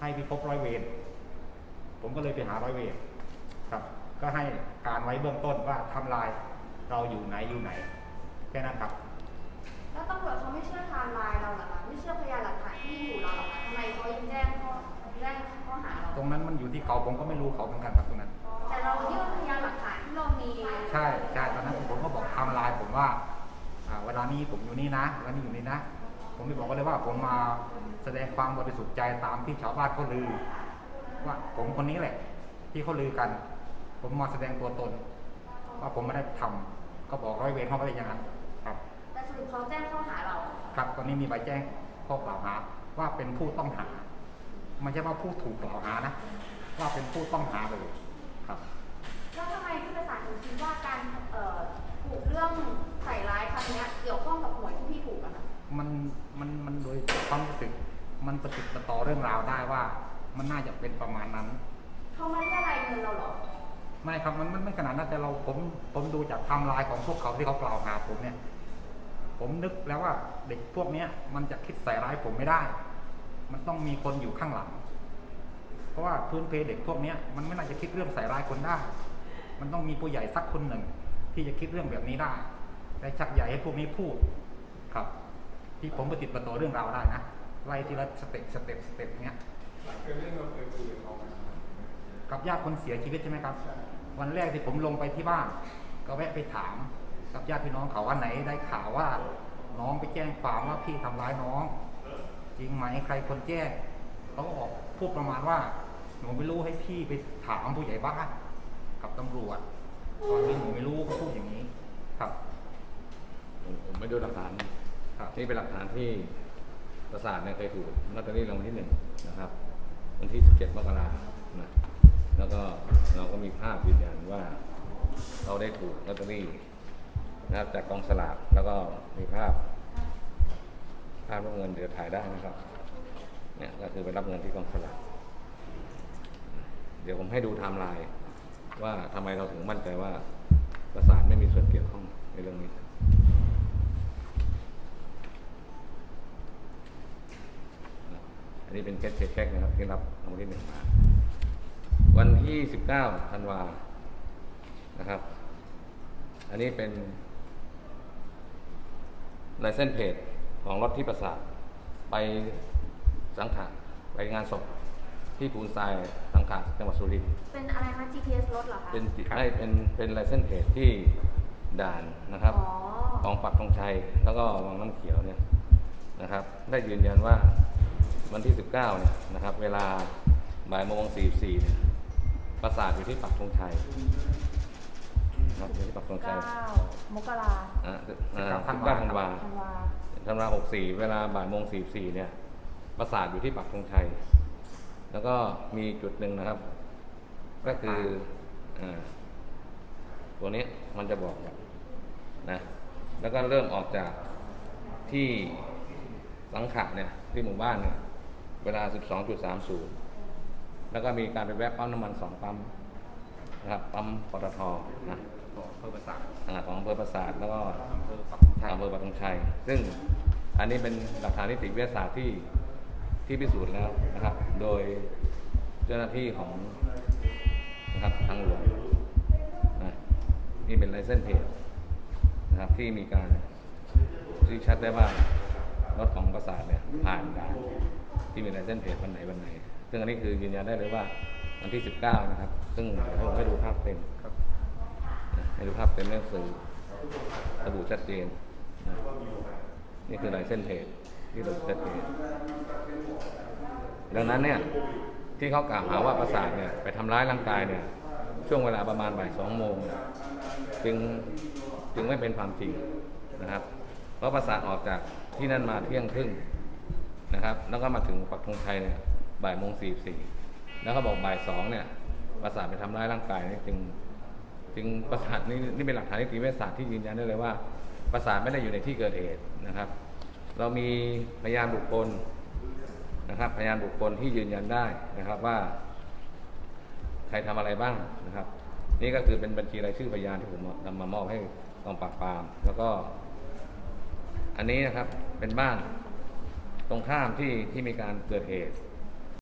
ให้ไปพบร้อยเวรผมก็เลยไปหาร้อยเวรครับ ก็ให้การไว้เบื้องต้นว่าทำลายเราอยู่ไหนอยู่ไหน แค่นั้นครับ แล้วตำรวจเขาไม่เชื่อไทม์ไลน์เราเหรอคะไม่เชื่อพยานหลักฐานที่อยู่เราเหรอคะทำไมเขายังแจ้งข้อแจ้งข้อหาเราตรงนั้นมันอยู่ที่เขาผมก็ไม่รู้เขาเหมือนกันครับตรงนั้น แต่เรายื่นพยานหลักฐานที่เรามีใช่ใช่ตอนนั้นผมก็บอกไทำลายผมว่าอ่าเวลานี้ผมอยู่นี่นะเวลานี้อยู่นี่นะ ผมไม่บอกก็เลยว่าผมมาแสดงความบริสุทธิ์ใจตามที่ชาวบ้านเขาลือ ว่าผมคนนี้แหละ ที่เขาลือกัน ผมมาแสดงตัวตน ว่าผมไม่ได้ทำก็บอกร้อยเวรเขาก็เลยอย่างนั้นครับ แต่สรุปเขาแจ้งข้อหาเรา ครับตอนนี้มีใบแจ้งข้อกล่าวหาว่าเป็นผู้ต้องหาไม่ใช่ว่าผู้ถูกกล่าวหานะ ว่าเป็นผู้ต้องหาเลย มันมันมันโดยความรู้สึก มันประติดประต่อเรื่องราวได้ว่ามันน่าจะเป็นประมาณนั้น เขามาเรียกอะไรายเงินเราเหรอ ไม่ครับมันมันไม่ขนาดนั้นแต่เราผมผมดูจากไทม์ไลน์ของพวกเขาที่เขากล่าวหาผมเนี่ย ผมนึกแล้วว่าเด็กพวกเนี้ย มันจะคิดใส่ร้ายผมไม่ได้ มันต้องมีคนอยู่ข้างหลัง เพราะว่าพื้นเพเด็กพวกเนี้ยมันไม่น่าจะคิดเรื่องใส่ร้ายคนได้ มันต้องมีผู้ใหญ่สักคนหนึ่ง ที่จะคิดเรื่องแบบนี้ได้ และชักใหญ่ให้พวกนี้พูดครับ ที่ผมประติดประต่อเรื่องราวได้นะไล่ทีละสเต็ปสเต็ปสเต็ปเนี้ยหลังเกิดเรื่องเราเคยคุยกับเขาไหมกับญาติคนเสียชีวิตใช่ไหมครับ วันแรกที่ผมลงไปที่บ้าน ก็แวะไปถามกับญาติพี่น้องเขาว่าไหนได้ข่าวว่า น้องไปแจ้งความว่าพี่ทำร้ายน้อง จริงไหมใครคนแจ้งเขาก็ออกพูดประมาณว่า หนูไม่รู้ให้พี่ไปถามผู้ใหญ่บ้านกับตำรวจตอนนี้หนูไม่รู้ก็พูดอย่างนี้ครับ ผมผมไม่ดูหลักฐาน ครับนี่เป็นหลักฐานที่ประสาทเนี่ยเคยถูกลอตเตอรี่รางวัลที่หนึ่งนะครับ วันที่ 17 มกราคมนะแล้วก็เราก็มีภาพยืนยันว่าเราได้ถูกลอตเตอรี่นะครับจากกองสลากแล้วก็มีภาพ ภาพรับเงินเดี๋ยวถ่ายได้นะครับ เนี่ยก็คือไปรับเงินที่กองสลากเดี๋ยวผมให้ดูไทม์ไลน์ว่าทำไมเราถึงมั่นใจว่าประสาทไม่มีส่วนเกี่ยวข้องในเรื่องนี้ อันนี้เป็นเคสเช็คนะครับที่รับรางวัลที่หนึ่งมา วันที่19ธันวานะครับ อันนี้เป็นลายเส้นเพจของรถที่ประสาทไปสังขารไปงานศพที่ปูนทรายสังขารจังหวัดสุรินทร์เป็นอะไรคะ GPS รถเหรอคะเป็นจิได้เป็นเป็นลายเส้นเพจที่ด่านนะครับอ๋อของปักธงชัยแล้วก็วังน้ำเขียวเนี่ยนะครับ ได้ยืนยันว่า วันที่ 19เนี่ยนะครับ เวลาบ่ายโมง44เนี่ยประสาทอยู่ที่ปักธงชัยนะครับอยู่ที่ปักธงชัย9มกราอ่า19ธันวา19ธันวาธันวาธันวา64 เวลาบ่ายโมง44เนี่ยประสาทอยู่ที่ปักธงชัย แล้วก็มีจุดหนึ่งนะครับ ก็คืออาตัวนี้มันจะบอกแบบนะแล้วก็เริ่มออกจากที่สังขะเนี่ยที่หมู่บ้านเนี่ย เวลา 12.30 แล้วก็มีการไปแวะปั๊มน้ำมันสองปั๊มนะครับปั๊มปตทนะของอำเภอประสาทอ่าของอำเภอปราสาทแล้วก็อำเภอปักธงชัยอำเภอปักธงชัย ซึ่งอันนี้เป็นหลักฐานนิติวิทยาศาสตร์ที่ที่พิสูจน์แล้วนะครับ โดยเจ้าหน้าที่ของนะครับทางหลวงนะนี่เป็นไลเซนเพจนะครับที่มีการชี้ชัดได้ว่า รถของประสาทเนี่ยผ่านด่านที่มีไลเซนเพจวันไหนวันไหน ซึ่งอันนี้คือยืนยันได้เลยว่าวันที่ 19 นะครับ ซึ่งผมให้ดูภาพเต็มให้ดูภาพเต็มเรื่องสือระบุชัดเจน นี่คือลายเส้นเพจที่ระบุชัดเจนดังนั้นเนี่ยที่เขากล่าวหาว่าประสาทเนี่ยไปทำร้ายร่างกายเนี่ยช่วงเวลาประมาณบ่ายสองโมงจึงจึงไม่เป็นความจริงนะครับ เพราะประสาทออกจากที่นั่นมาเที่ยงครึ่งนะครับ แล้วก็มาถึงปักธงชัยเนี่ยบ่ายโมงสี่สี่แล้วก็บอกบ่ายสองเนี่ยประสาทไปทำร้ายร่างกายนี่จึงจึงประสาทนี่นี่เป็นหลักฐานนิติวิทยาศาสตร์ที่ยืนยันได้เลยว่าประสาทไม่ได้อยู่ในที่เกิดเหตุนะครับ เรามีพยานบุคคลนะครับพยานบุคคลที่ยืนยันได้นะครับว่า ใครทำอะไรบ้างนะครับ นี่ก็คือเป็นบัญชีรายชื่อพยานที่ผมนำมามอบให้กองปราบปราม แล้วก็ อันนี้นะครับเป็นบ้านตรงข้ามที่ที่มีการเกิดเหตุ